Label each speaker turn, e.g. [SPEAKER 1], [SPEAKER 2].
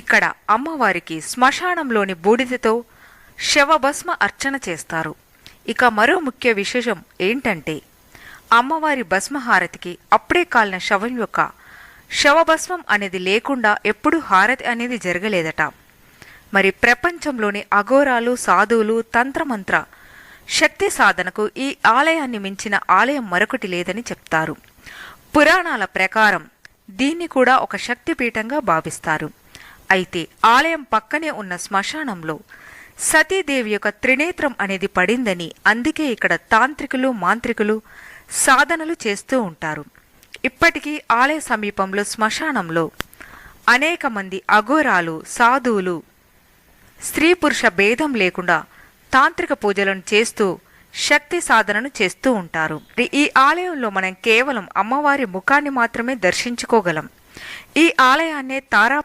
[SPEAKER 1] ఇక్కడ అమ్మవారికి శ్మశానంలోని బూడిదతో శవభస్మ అర్చన చేస్తారు. ఇక మరో ముఖ్య విశేషం ఏంటంటే అమ్మవారి భస్మహారతికి అప్పుడే కాలిన శవం యొక్క శవభస్మం అనేది లేకుండా ఎప్పుడూ హారతి అనేది జరగలేదట. మరి ప్రపంచంలోని అఘోరాలు సాధువులు తంత్రమంత్ర శక్తి సాధనకు ఈ ఆలయాన్ని మించిన ఆలయం మరొకటి లేదని చెప్తారు. పురాణాల ప్రకారం దీన్ని కూడా ఒక శక్తిపీఠంగా భావిస్తారు. అయితే ఆలయం పక్కనే ఉన్న శ్మశానంలో సతీదేవి యొక్క త్రినేత్రం అనేది పడిందని అందుకే ఇక్కడ తాంత్రికులు మాంత్రికులు సాధనలు చేస్తూ ఉంటారు. ఇప్పటికీ ఆలయ సమీపంలో శ్మశానంలో అనేక మంది అఘోరాలు సాధువులు స్త్రీ పురుష భేదం లేకుండా తాంత్రిక పూజలను చేస్తూ శక్తి సాధనను చేస్తూ ఉంటారు. ఈ ఆలయంలో మనం కేవలం అమ్మవారి ముఖాన్ని మాత్రమే దర్శించుకోగలం. ఈ ఆలయాన్నే తారా